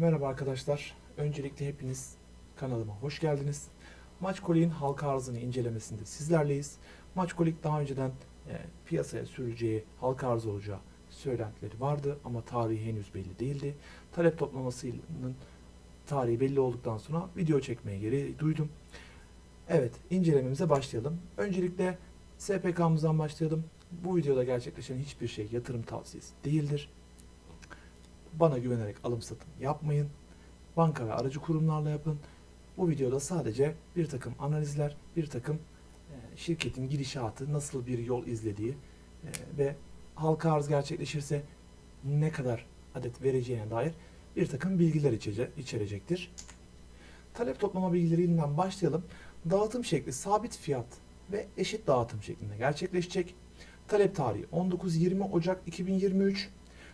Merhaba arkadaşlar. Öncelikle hepiniz kanalıma hoş geldiniz. Maçkolik'in halka arzını incelemesinde sizlerleyiz. Maçkolik daha önceden e, piyasaya süreceği halka arz olacağı söylentileri vardı ama tarihi henüz belli değildi. Talep toplamasının tarihi belli olduktan sonra video çekmeye gereği duydum. Evet, incelememize başlayalım. Öncelikle SPK'mızdan başlayalım. Bu videoda gerçekleşen hiçbir şey yatırım tavsiyesi değildir. Bana güvenerek alım satım yapmayın. Banka ve aracı kurumlarla yapın. Bu videoda sadece bir takım analizler, bir takım e, şirketin gidişatı, nasıl bir yol izlediği e, ve halka arz gerçekleşirse ne kadar adet vereceğine dair bir takım bilgiler içerecektir. Talep toplama bilgilerinden başlayalım. Dağıtım şekli sabit fiyat ve eşit dağıtım şeklinde gerçekleşecek. Talep tarihi 19-20 Ocak 2023.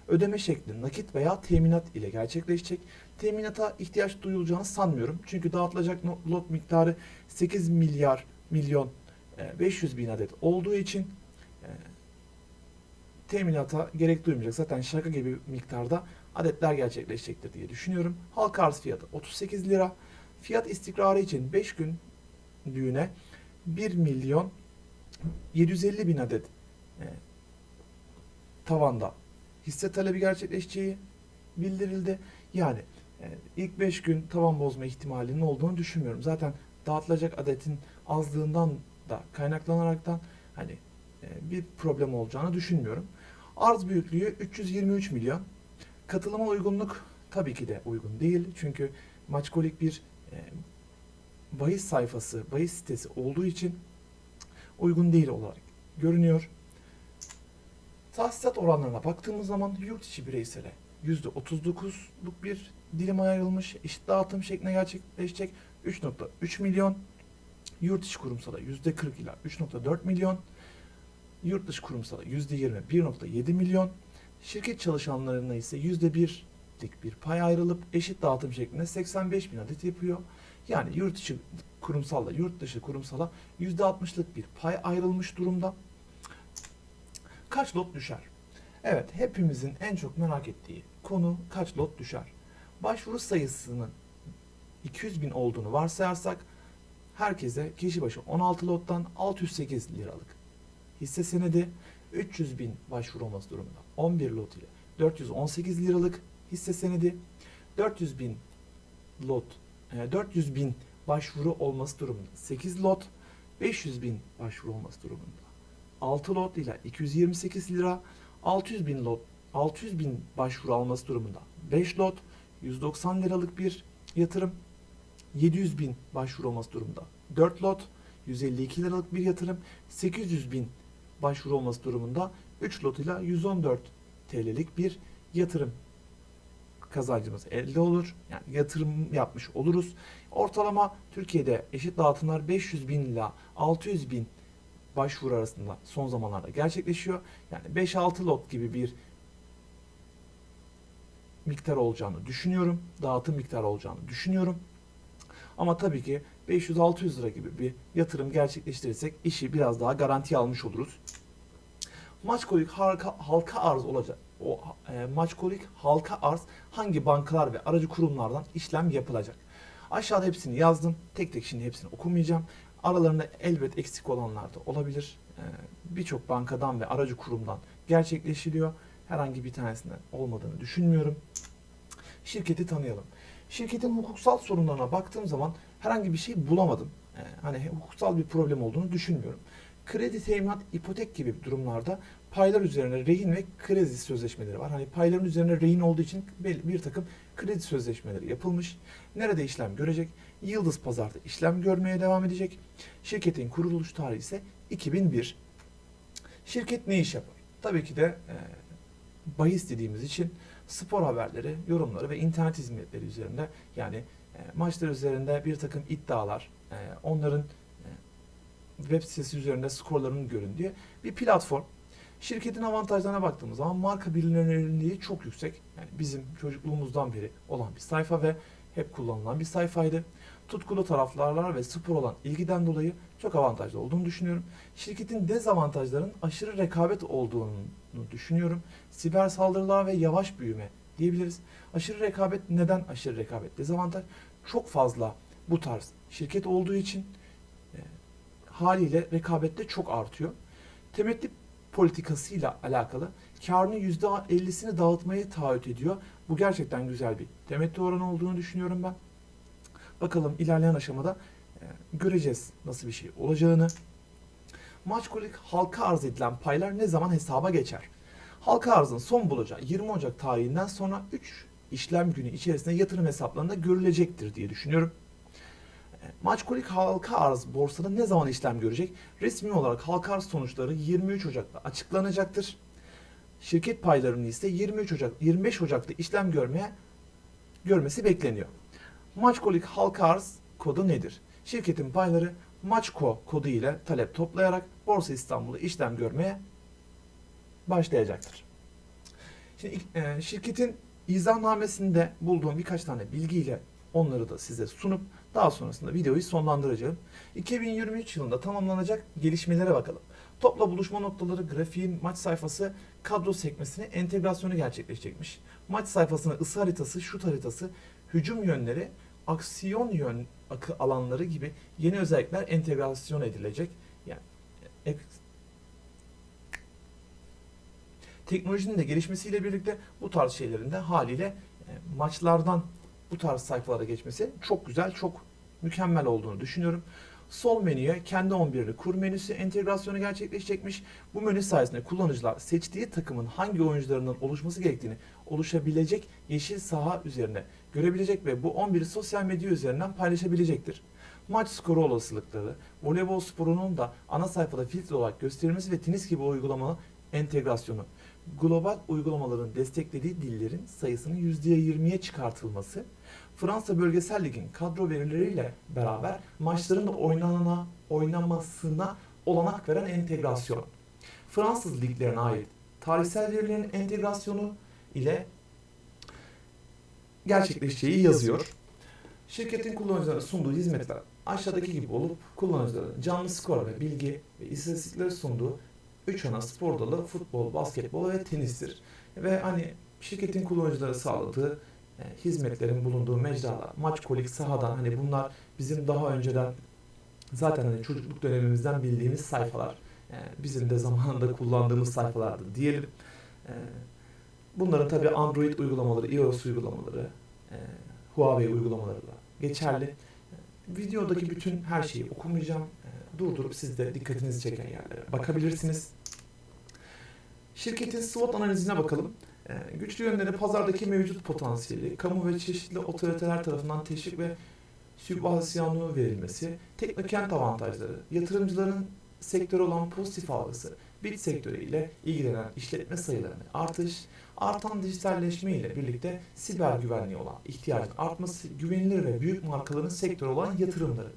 Ödeme şekli nakit veya teminat ile gerçekleşecek. Teminata ihtiyaç duyulacağını sanmıyorum. Çünkü dağıtılacak lot miktarı 8 milyar milyon e, 500 bin adet olduğu için e, teminata gerek duymayacak. Zaten şaka gibi miktarda adetler gerçekleşecektir diye düşünüyorum. Halka arz fiyatı 38 lira. Fiyat istikrarı için 5 gün düğüne 1 milyon 750 bin adet e, tavanda hisse talebi gerçekleşeceği bildirildi. Yani e, ilk 5 gün tavan bozma ihtimalinin olduğunu düşünmüyorum. Zaten dağıtılacak adetin azlığından da kaynaklanaraktan hani e, bir problem olacağını düşünmüyorum. Arz büyüklüğü 323 milyon. Katılıma uygunluk tabii ki de uygun değil. Çünkü Maçkolik bir e, bahis sayfası, bahis sitesi olduğu için uygun değil olarak görünüyor. Tahsisat oranlarına baktığımız zaman yurt içi bireysele %39'luk bir dilim ayrılmış. Eşit dağıtım şeklinde gerçekleşecek 3.3 milyon. Yurt içi kurumsala %40 ila 3.4 milyon. Yurt dışı kurumsala %20 1.7 milyon. Şirket çalışanlarına ise %1'lik bir pay ayrılıp eşit dağıtım şeklinde 85 bin adet yapıyor. Yani yurt içi kurumsalla yurt dışı kurumsala %60'lık bir pay ayrılmış durumda. Kaç lot düşer? Evet, hepimizin en çok merak ettiği konu kaç lot düşer? Başvuru sayısının 200 bin olduğunu varsayarsak herkese kişi başı 16 lottan 608 liralık hisse senedi 300 bin başvuru olması durumunda 11 lot ile 418 liralık hisse senedi 400 bin lot e, 400 bin başvuru olması durumunda 8 lot 500 bin başvuru olması durumunda 6 lot ile 228 lira 600 bin lot 600 bin başvuru alması durumunda 5 lot 190 liralık bir yatırım 700 bin başvuru olması durumunda 4 lot 152 liralık bir yatırım 800 bin başvuru olması durumunda 3 lot ile 114 TL'lik bir yatırım kazancımız elde olur. Yani yatırım yapmış oluruz. Ortalama Türkiye'de eşit dağıtımlar 500 bin ile 600 bin başvuru arasında son zamanlarda gerçekleşiyor. Yani 5-6 lot gibi bir miktar olacağını düşünüyorum. Dağıtım miktarı olacağını düşünüyorum. Ama tabii ki 500-600 lira gibi bir yatırım gerçekleştirirsek işi biraz daha garantiye almış oluruz. Maçkolik halka, halka arz olacak. O e, maçkolik halka arz hangi bankalar ve aracı kurumlardan işlem yapılacak? Aşağıda hepsini yazdım. Tek tek şimdi hepsini okumayacağım. Aralarında elbet eksik olanlar da olabilir. E, Birçok bankadan ve aracı kurumdan gerçekleşiliyor. Herhangi bir tanesinden olmadığını düşünmüyorum. Şirketi tanıyalım. Şirketin hukuksal sorunlarına baktığım zaman herhangi bir şey bulamadım. E, hani hukuksal bir problem olduğunu düşünmüyorum. Kredi, teminat, ipotek gibi durumlarda paylar üzerine rehin ve kredi sözleşmeleri var. Hani payların üzerine rehin olduğu için bir takım kredi sözleşmeleri yapılmış. Nerede işlem görecek? Yıldız Pazar'da işlem görmeye devam edecek. Şirketin kuruluş tarihi ise 2001. Şirket ne iş yapar? Tabii ki de e, bahis dediğimiz için spor haberleri, yorumları ve internet hizmetleri üzerinde yani e, maçlar üzerinde bir takım iddialar, e, onların e, web sitesi üzerinde skorlarının göründüğü bir platform. Şirketin avantajlarına baktığımız zaman marka bilinirliği çok yüksek. Yani bizim çocukluğumuzdan beri olan bir sayfa ve hep kullanılan bir sayfaydı. Tutkulu taraflarlar ve spor olan ilgiden dolayı çok avantajlı olduğunu düşünüyorum. Şirketin dezavantajlarının aşırı rekabet olduğunu düşünüyorum. Siber saldırılar ve yavaş büyüme diyebiliriz. Aşırı rekabet neden aşırı rekabet? Dezavantaj çok fazla bu tarz şirket olduğu için e, haliyle rekabet de çok artıyor. Temettü politikasıyla alakalı karının %50'sini dağıtmayı taahhüt ediyor. Bu gerçekten güzel bir temettü oranı olduğunu düşünüyorum ben. Bakalım ilerleyen aşamada e, göreceğiz nasıl bir şey olacağını. Maçkolik halka arz edilen paylar ne zaman hesaba geçer? Halka arzın son bulacağı 20 Ocak tarihinden sonra 3 işlem günü içerisinde yatırım hesaplarında görülecektir diye düşünüyorum. E, Maçkolik halka arz borsada ne zaman işlem görecek? Resmi olarak halka arz sonuçları 23 Ocak'ta açıklanacaktır. Şirket paylarının ise 23 Ocak 25 Ocak'ta işlem görmeye görmesi bekleniyor. Maçkolik halka arz kodu nedir? Şirketin payları Maçko kodu ile talep toplayarak Borsa İstanbul'da işlem görmeye başlayacaktır. Şimdi e, şirketin izahnamesinde bulduğum birkaç tane bilgiyle onları da size sunup daha sonrasında videoyu sonlandıracağım. 2023 yılında tamamlanacak gelişmelere bakalım. Topla buluşma noktaları, grafiğin maç sayfası, kadro sekmesine entegrasyonu gerçekleşecekmiş. Maç sayfasına ısı haritası, şut haritası, hücum yönleri, aksiyon yön akı alanları gibi yeni özellikler entegrasyon edilecek. Yani ek- teknolojinin de gelişmesiyle birlikte bu tarz şeylerin de haliyle e, maçlardan bu tarz sayfalara geçmesi çok güzel, çok mükemmel olduğunu düşünüyorum. Sol menüye kendi 11'li kur menüsü entegrasyonu gerçekleşecekmiş. Bu menü sayesinde kullanıcılar seçtiği takımın hangi oyuncularından oluşması gerektiğini oluşabilecek yeşil saha üzerine görebilecek ve bu 11'i sosyal medya üzerinden paylaşabilecektir. Maç skoru olasılıkları, voleybol sporunun da ana sayfada filtre olarak gösterilmesi ve tenis gibi uygulama entegrasyonu, global uygulamaların desteklediği dillerin sayısının %20'ye çıkartılması, Fransa Bölgesel Lig'in kadro verileriyle beraber maçların da oynanana, oynamasına olanak veren entegrasyon. Fransız liglerine ait tarihsel verilerin entegrasyonu ile gerçekleşeceği yazıyor. Şirketin kullanıcılara sunduğu hizmetler aşağıdaki gibi olup kullanıcıların canlı skor ve bilgi ve istatistikleri sunduğu 3 ana spor dalı futbol, basketbol ve tenistir. Ve hani şirketin kullanıcılara sağladığı hizmetlerin bulunduğu mecralar, maç kolik sahadan hani bunlar bizim daha önceden zaten hani çocukluk dönemimizden bildiğimiz sayfalar. E, bizim de zamanında kullandığımız sayfalardı diyelim. E, bunların tabi Android uygulamaları, iOS uygulamaları, e, Huawei uygulamaları da geçerli. E, videodaki bütün her şeyi okumayacağım. E, durdurup siz de dikkatinizi çeken yerlere bakabilirsiniz. Şirketin SWOT analizine bakalım. Ee, Güçlü yönleri pazardaki mevcut potansiyeli, kamu ve çeşitli otoriteler tarafından teşvik ve sübvansiyonu verilmesi, teknokent avantajları, yatırımcıların sektörü olan pozitif algısı, bit sektörü ile ilgilenen işletme sayılarının artış, artan dijitalleşme ile birlikte siber güvenliğe olan ihtiyacın artması, güvenilir ve büyük markaların sektörü olan yatırımları.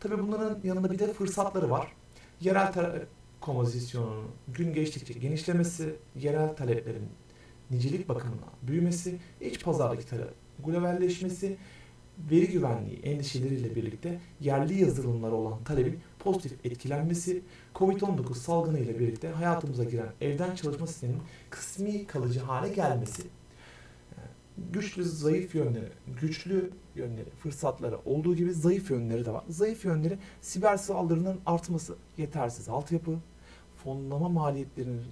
Tabii bunların yanında bir de fırsatları var. Yerel kompozisyonunun gün geçtikçe genişlemesi, yerel taleplerin nicelik bakımından büyümesi, iç pazardaki talep globalleşmesi, veri güvenliği endişeleriyle birlikte yerli yazılımlara olan talebin pozitif etkilenmesi, Covid-19 salgını ile birlikte hayatımıza giren evden çalışma sisteminin kısmi kalıcı hale gelmesi, güçlü zayıf yönleri, güçlü yönleri, fırsatları olduğu gibi zayıf yönleri de var. Zayıf yönleri siber saldırının artması, yetersiz altyapı, fonlama maliyetlerinin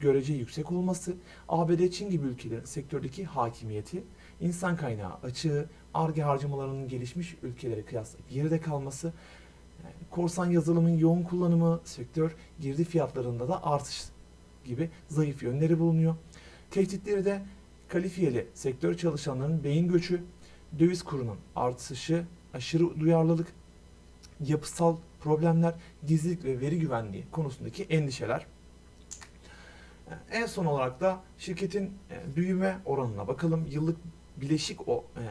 görece yüksek olması, ABD, Çin gibi ülkelerin sektördeki hakimiyeti, insan kaynağı açığı, ARGE harcamalarının gelişmiş ülkelere kıyasla geride kalması, korsan yazılımın yoğun kullanımı, sektör girdi fiyatlarında da artış gibi zayıf yönleri bulunuyor. Tehditleri de kalifiyeli sektör çalışanlarının beyin göçü, döviz kurunun artışı, aşırı duyarlılık, yapısal problemler, gizlilik ve veri güvenliği konusundaki endişeler. En son olarak da şirketin e, büyüme oranına bakalım. Yıllık bileşik o e,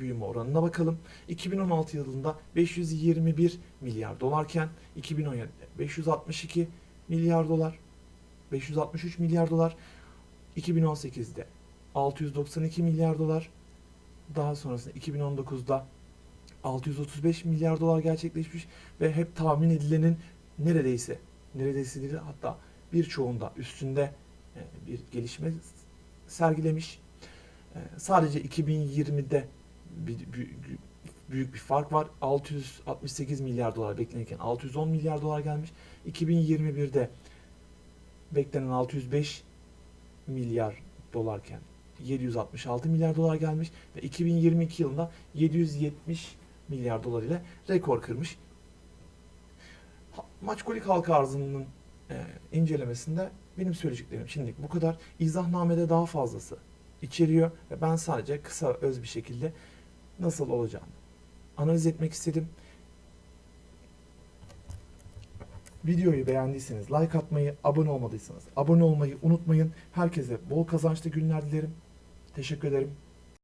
büyüme oranına bakalım. 2016 yılında 521 milyar dolarken 2017'de 562 milyar dolar, 563 milyar dolar, 2018'de 692 milyar dolar, daha sonrasında 2019'da 635 milyar dolar gerçekleşmiş ve hep tahmin edilenin neredeyse neredeyse değil hatta birçoğunda üstünde bir gelişme sergilemiş. Ee, sadece 2020'de bir, bir- büyük bir fark var. 668 milyar dolar beklenirken 610 milyar dolar gelmiş. 2021'de beklenen 605 milyar dolarken 766 milyar dolar gelmiş ve 2022 yılında 770 milyar dolar ile rekor kırmış. Maçkolik halka arzının e, incelemesinde benim söyleyeceklerim şimdi bu kadar. İzahnamede daha fazlası içeriyor ve ben sadece kısa öz bir şekilde nasıl olacağını analiz etmek istedim. Videoyu beğendiyseniz like atmayı, abone olmadıysanız abone olmayı unutmayın. Herkese bol kazançlı günler dilerim. Teşekkür ederim.